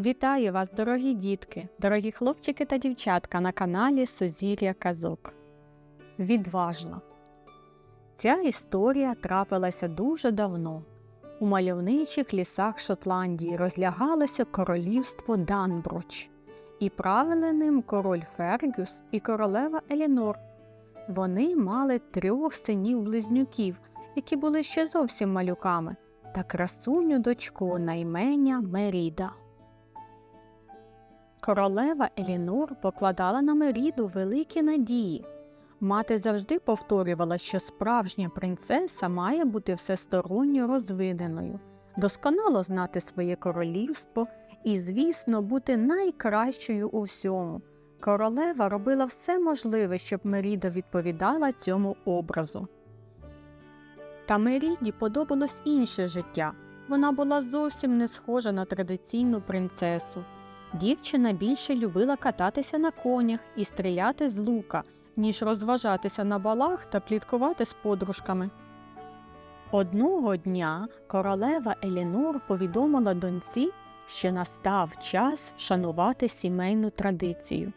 Вітаю вас, дорогі дітки, дорогі хлопчики та дівчатка на каналі Сузір'я Казок. Відважна. Ця історія трапилася дуже давно. У мальовничих лісах Шотландії розлягалося королівство Данбруч, і правили ним король Фергюс і королева Елінор. Вони мали трьох синів-близнюків, які були ще зовсім малюками, та красуню дочку на імення Меріда. Королева Елінор покладала на Меріду великі надії. Мати завжди повторювала, що справжня принцеса має бути всесторонньо розвиненою, досконало знати своє королівство і, звісно, бути найкращою у всьому. Королева робила все можливе, щоб Меріда відповідала цьому образу. Та Меріді подобалось інше життя. Вона була зовсім не схожа на традиційну принцесу. Дівчина більше любила кататися на конях і стріляти з лука, ніж розважатися на балах та пліткувати з подружками. Одного дня королева Елінор повідомила доньці, що настав час вшанувати сімейну традицію.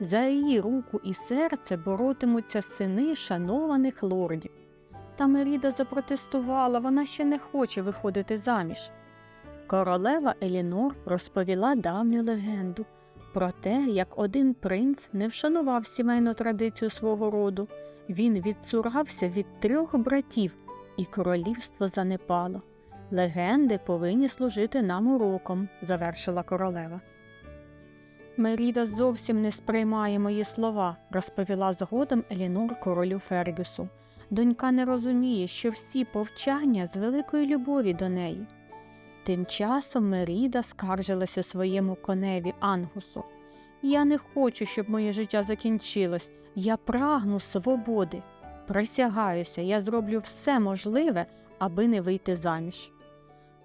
За її руку і серце боротимуться сини шанованих лордів. Та Меріда запротестувала, вона ще не хоче виходити заміж. Королева Елінор розповіла давню легенду про те, як один принц не вшанував сімейну традицію свого роду. Він відсурався від трьох братів, і королівство занепало. Легенди повинні служити нам уроком, завершила королева. Меріда зовсім не сприймає мої слова, розповіла згодом Елінор королю Фергюсу. Донька не розуміє, що всі повчання з великої любові до неї. Тим часом Меріда скаржилася своєму коневі Ангусу. Я не хочу, щоб моє життя закінчилось. Я прагну свободи. Присягаюся, я зроблю все можливе, аби не вийти заміж.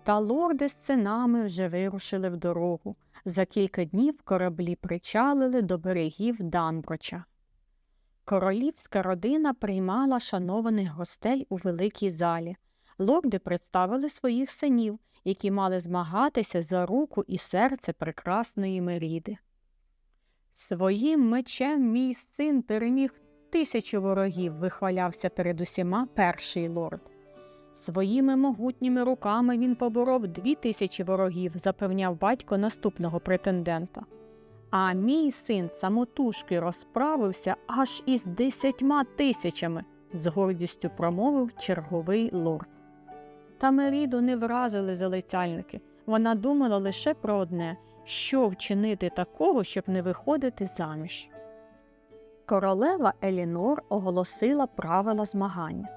Та лорди з синами вже вирушили в дорогу. За кілька днів кораблі причалили до берегів Данброча. Королівська родина приймала шанованих гостей у великій залі. Лорди представили своїх синів, які мали змагатися за руку і серце прекрасної Меріди. Своїм мечем мій син переміг тисячу ворогів, вихвалявся перед усіма перший лорд. Своїми могутніми руками він поборов дві тисячі ворогів, запевняв батько наступного претендента. А мій син самотужки розправився аж із десятьма тисячами, з гордістю промовив черговий лорд. Та Меріду не вразили залицяльники. Вона думала лише про одне що вчинити такого, щоб не виходити заміж. Королева Елінор оголосила правила змагання.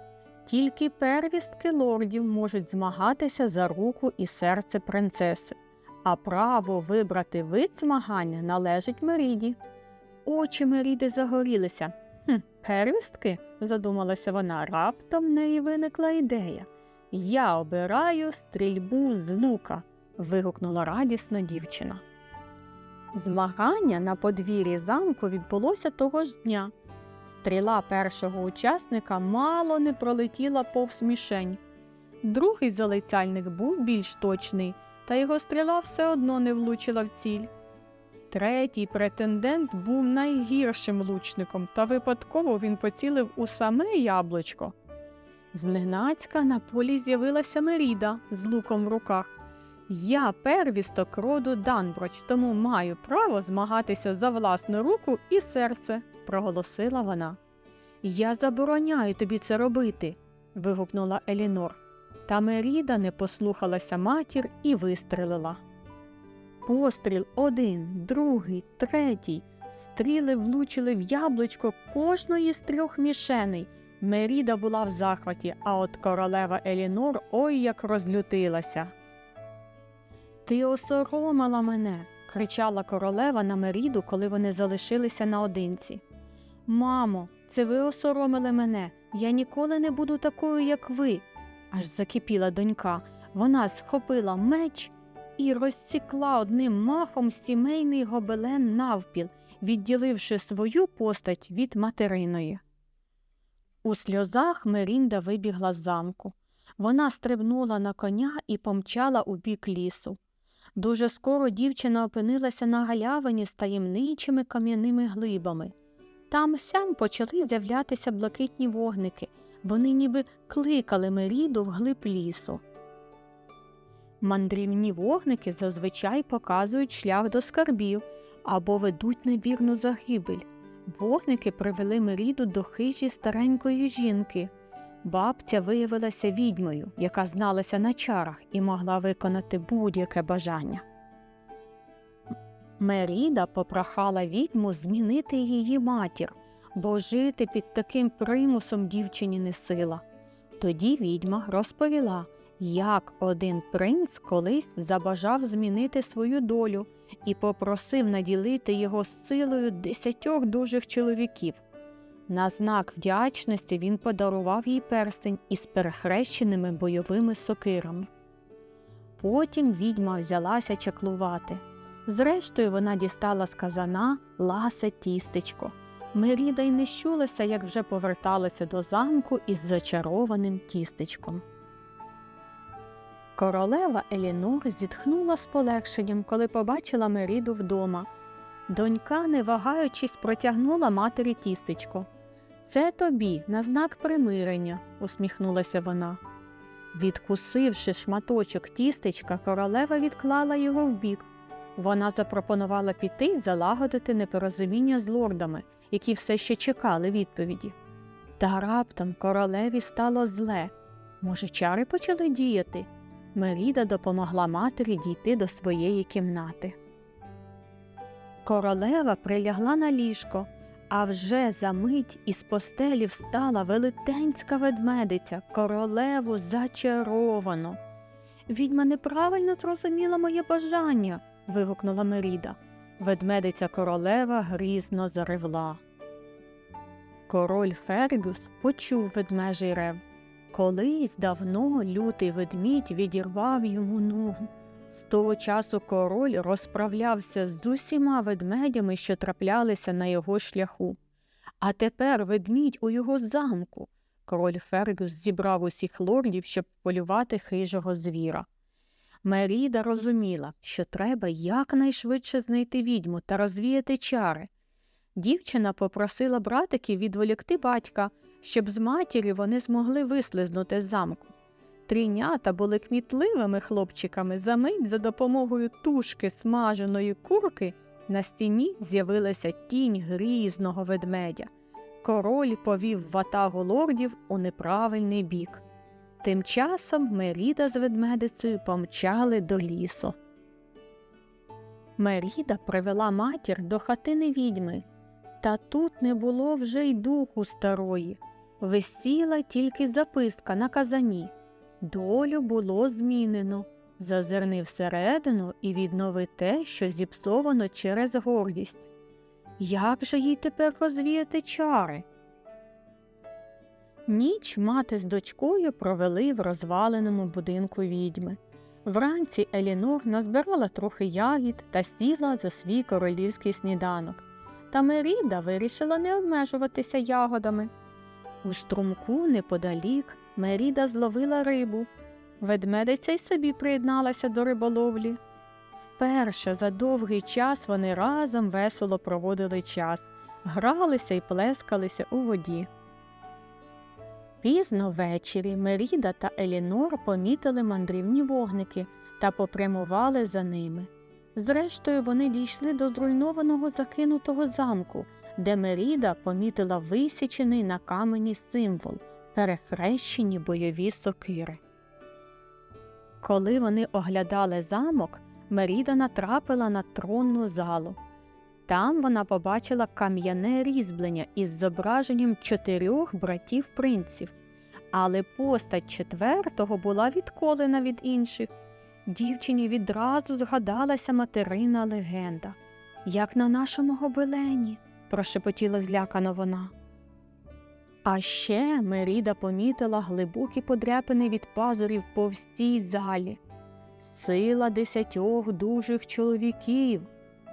Тільки первістки лордів можуть змагатися за руку і серце принцеси, а право вибрати вид змагання належить Меріді. Очі Меріди загорілися. «Хм, Первістки, задумалася вона, раптом в неї виникла ідея. Я обираю стрільбу з лука. вигукнула радісно дівчина. Змагання на подвір'ї замку відбулося того ж дня. Стріла першого учасника мало не пролетіла повз мішень. Другий залицяльник був більш точний, та його стріла все одно не влучила в ціль. Третій претендент був найгіршим лучником, та випадково він поцілив у саме яблучко. Зненацька на полі з'явилася Меріда з луком в руках. Я первісток роду Данброч, тому маю право змагатися за власну руку і серце, проголосила вона. Я забороняю тобі це робити. вигукнула Елінор. Та Меріда не послухалася матір і вистрелила. Постріл один, другий, третій. Стріли влучили в яблучко кожної з трьох мішеней. Меріда була в захваті, а от королева Елінор ой як розлютилася. Ти осоромила мене, кричала королева на Меріду, коли вони залишилися наодинці. Мамо, це ви осоромили мене. Я ніколи не буду такою, як ви. аж закипіла донька. Вона схопила меч і розсікла одним махом сімейний гобелен навпіл, відділивши свою постать від материної. У сльозах Мерінда вибігла з замку. Вона стрибнула на коня і помчала у бік лісу. Дуже скоро дівчина опинилася на галявині з таємничими кам'яними глибами. Там сям почали з'являтися блакитні вогники, вони ніби кликали Меріду в глиб лісу. Мандрівні вогники зазвичай показують шлях до скарбів або ведуть на вірну загибель. Вогники привели Меріду до хижі старенької жінки. Бабця виявилася відьмою, яка зналася на чарах і могла виконати будь-яке бажання. Меріда попрохала відьму змінити її матір, бо жити під таким примусом дівчині не сила. Тоді відьма розповіла, як один принц колись забажав змінити свою долю і попросив наділити його силою десятьох дужих чоловіків. На знак вдячності він подарував їй перстень із перехрещеними бойовими сокирами. Потім відьма взялася чаклувати. Зрештою, вона дістала з казана ласе тістечко. Меріда й не щулася, як вже поверталася до замку із зачарованим тістечком. Королева Елінор зітхнула з полегшенням, коли побачила Меріду вдома. Донька, не вагаючись, протягнула матері тістечко. Це тобі на знак примирення, усміхнулася вона. Відкусивши шматочок тістечка, королева відклала його вбік. Вона запропонувала піти й залагодити непорозуміння з лордами, які все ще чекали відповіді. Та раптом королеві стало зле. Може, чари почали діяти? Меріда допомогла матері дійти до своєї кімнати. Королева прилягла на ліжко, а вже за мить із постелі встала велетенська ведмедиця, королеву зачаровано. Відьма неправильно зрозуміла моє бажання. вигукнула Меріда. Ведмедиця королева грізно заревла. Король Фергюс почув ведмежий рев. Колись давно лютий ведмідь відірвав йому ногу. З того часу король розправлявся з усіма ведмедями, що траплялися на його шляху. А тепер ведмідь у його замку. Король Фергюс зібрав усіх лордів, щоб полювати хижого звіра. Меріда розуміла, що треба якнайшвидше знайти відьму та розвіяти чари. Дівчина попросила братиків відволікти батька, щоб з матір'ю вони змогли вислизнути з замку. Трійнята були кмітливими хлопчиками. За мить за допомогою тушки смаженої курки на стіні з'явилася тінь грізного ведмедя. Король повів ватагу лордів у неправильний бік. Тим часом Меріда з ведмедицею помчали до лісу. Меріда привела матір до хатини відьми, та тут не було вже й духу старої. Висіла тільки записка на казані. Долю було змінено. Зазирни всередину і віднови те, що зіпсовано через гордість. Як же їй тепер розвіяти чари? Ніч мати з дочкою провели в розваленому будинку відьми. Вранці Елінор назбирала трохи ягід та сіла за свій королівський сніданок. Та Меріда вирішила не обмежуватися ягодами. У струмку неподалік Меріда зловила рибу. Ведмедиця й собі приєдналася до риболовлі. Вперше за довгий час вони разом весело проводили час, гралися й плескалися у воді. Пізно ввечері Меріда та Елінор помітили мандрівні вогники та попрямували за ними. Зрештою, вони дійшли до зруйнованого закинутого замку, де Меріда помітила висічений на камені символ перехрещені бойові сокири. Коли вони оглядали замок, Меріда натрапила на тронну залу. Там вона побачила кам'яне різьблення із зображенням чотирьох братів принців, але постать четвертого була відколена від інших. Дівчині відразу згадалася материна легенда, як на нашому гобелені, прошепотіла злякано вона. А ще Меріда помітила глибокі подряпини від пазурів по всій залі. Сила десятьох дужих чоловіків,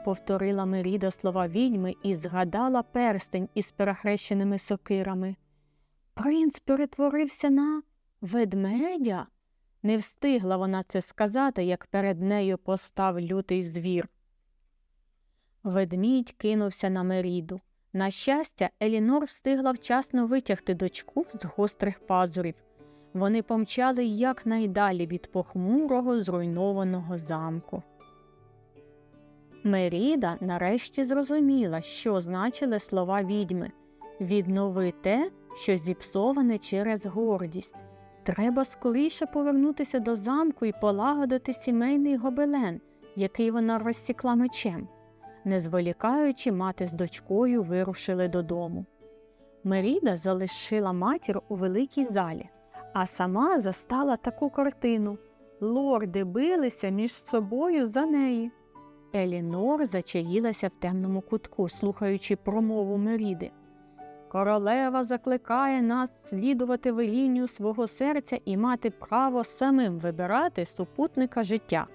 повторила Меріда слова відьми і згадала перстень із перехрещеними сокирами. Принц перетворився на ведмедя. Не встигла вона це сказати, як перед нею постав лютий звір. Ведмідь кинувся на Меріду. На щастя, Елінор встигла вчасно витягти дочку з гострих пазурів. Вони помчали якнайдалі від похмурого зруйнованого замку. Меріда нарешті зрозуміла, що значили слова відьми віднови те, що зіпсоване через гордість. Треба скоріше повернутися до замку і полагодити сімейний гобелен, який вона розсікла мечем. Не зволікаючи, мати з дочкою вирушили додому. Меріда залишила матір у великій залі, а сама застала таку картину лорди билися між собою за неї. Елінор зачаїлася в темному кутку, слухаючи промову Меріди. Королева закликає нас слідувати велінню свого серця і мати право самим вибирати супутника життя.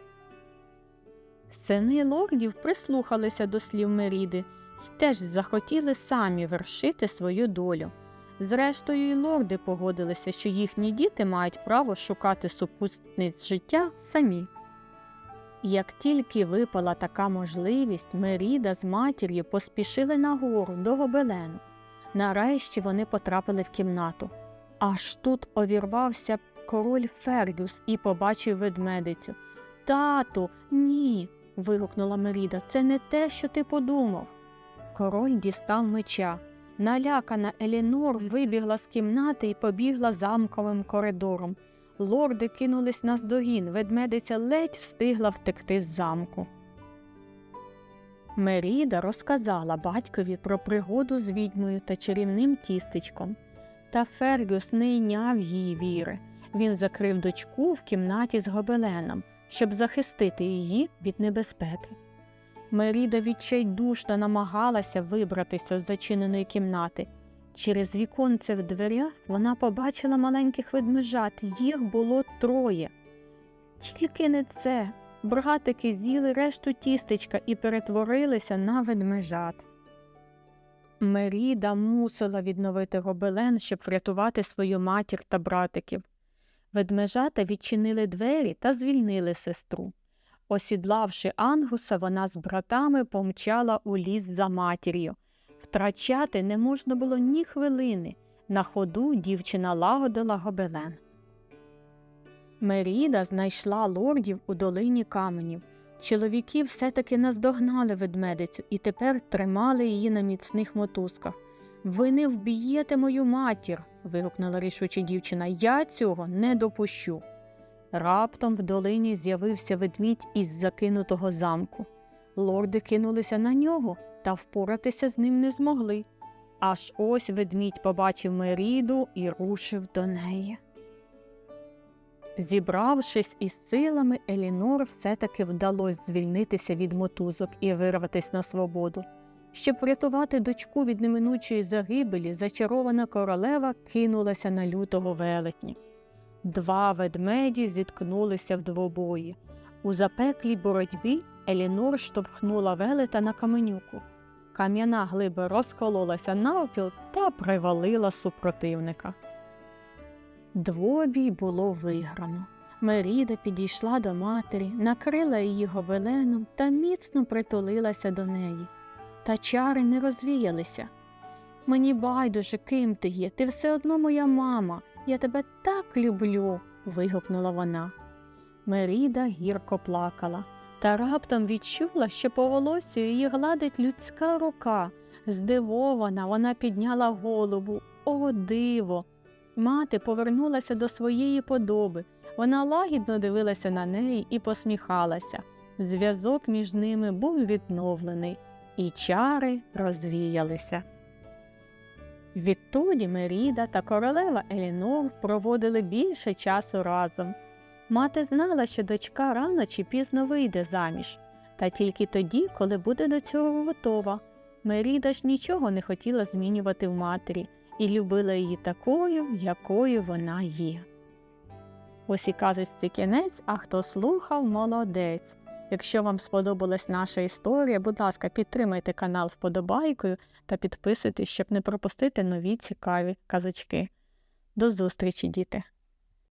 Сини лордів прислухалися до слів Меріди і теж захотіли самі вершити свою долю. Зрештою, й лорди погодилися, що їхні діти мають право шукати супутниць життя самі. Як тільки випала така можливість, Меріда з матір'ю поспішили нагору до гобелену. Нарешті вони потрапили в кімнату. Аж тут овірвався король Фергюс і побачив ведмедицю. Тату, ні. Вигукнула Меріда. Це не те, що ти подумав. Король дістав меча. Налякана Елінор вибігла з кімнати і побігла замковим коридором. Лорди кинулись на здогін, ведмедиця ледь встигла втекти з замку. Меріда розказала батькові про пригоду з відьмою та чарівним тістечком. Та Фергюс не йняв її віри. Він закрив дочку в кімнаті з гобеленом, щоб захистити її від небезпеки. Меріда відчайдушно намагалася вибратися з зачиненої кімнати. Через віконце в дверях вона побачила маленьких ведмежат, їх було троє. Тільки не це. Братики з'їли решту тістечка і перетворилися на ведмежат. Меріда мусила відновити гобелен, щоб врятувати свою матір та братиків. Ведмежата відчинили двері та звільнили сестру. Осідлавши ангуса, вона з братами помчала у ліс за матір'ю. Втрачати не можна було ні хвилини. На ходу дівчина лагодила гобелен. Меріда знайшла лордів у долині каменів. Чоловіки все-таки наздогнали ведмедицю і тепер тримали її на міцних мотузках. Ви не вб'єте мою матір. вигукнула рішуче дівчина. Я цього не допущу. Раптом в долині з'явився ведмідь із закинутого замку. Лорди кинулися на нього, та впоратися з ним не змогли. Аж ось ведмідь побачив Меріду і рушив до неї. Зібравшись із силами, Елінор все-таки вдалося звільнитися від мотузок і вирватися на свободу. Щоб врятувати дочку від неминучої загибелі, зачарована королева кинулася на лютого велетні. Два ведмеді зіткнулися в двобої. У запеклій боротьбі Елінор штовхнула велета на каменюку. Кам'яна глиба розкололася навпіл та привалила супротивника. Двобій було виграно. Меріда підійшла до матері, накрила її гобеленом та міцно притулилася до неї. Та чари не розвіялися. Мені байдуже, ким ти є, ти все одно моя мама, я тебе так люблю. вигукнула вона. Меріда гірко плакала та раптом відчула, що по волосю її гладить людська рука. Здивована, вона підняла голову. О, диво! Мати повернулася до своєї подоби. Вона лагідно дивилася на неї і посміхалася. Зв'язок між ними був відновлений, і чари розвіялися. Відтоді Меріда та королева Елінор проводили більше часу разом. Мати знала, що дочка рано чи пізно вийде заміж, та тільки тоді, коли буде до цього готова. Меріда ж нічого не хотіла змінювати в матері і любила її такою, якою вона є. Ось і казочці кінець, а хто слухав, молодець. Якщо вам сподобалась наша історія, будь ласка, підтримайте канал вподобайкою та підписуйтесь, щоб не пропустити нові цікаві казочки. До зустрічі, діти!